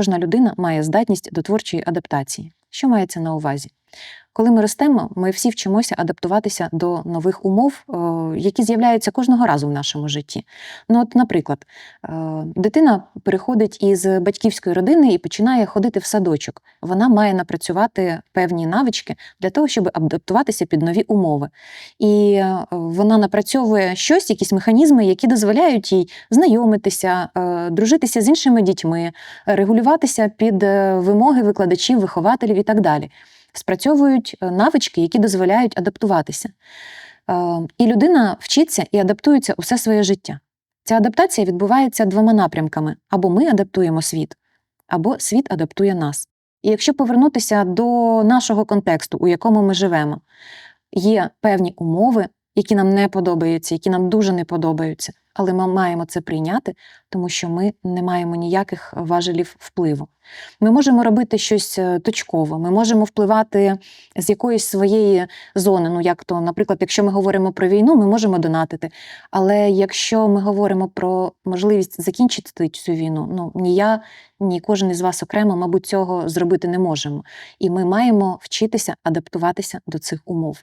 кожна людина має здатність до творчої адаптації. Що мається на увазі? Коли ми ростемо, ми всі вчимося адаптуватися до нових умов, е, які з'являються кожного разу в нашому житті. Ну, от, наприклад, е, дитина переходить із батьківської родини і починає ходити в садочок. Вона має напрацювати певні навички для того, щоб адаптуватися під нові умови. І е, вона напрацьовує щось, якісь механізми, які дозволяють їй знайомитися, е, дружитися з іншими дітьми, регулюватися під е, вимоги викладачів, вихователів і так далі. Спрацьовують навички, які дозволяють адаптуватися. І людина вчиться і адаптується усе своє життя. Ця адаптація відбувається двома напрямками: або ми адаптуємо світ, або світ адаптує нас. І якщо повернутися до нашого контексту, у якому ми живемо, є певні умови, які нам не подобаються, які нам дуже не подобаються, але ми маємо це прийняти, тому що ми не маємо ніяких важелів впливу. Ми можемо робити щось е, точково, ми можемо впливати з якоїсь своєї зони. Ну, як то, наприклад, якщо ми говоримо про війну, ми можемо донатити. Але якщо ми говоримо про можливість закінчити цю війну, ну ні я, ні кожен із вас окремо, мабуть, цього зробити не можемо. І ми маємо вчитися адаптуватися до цих умов.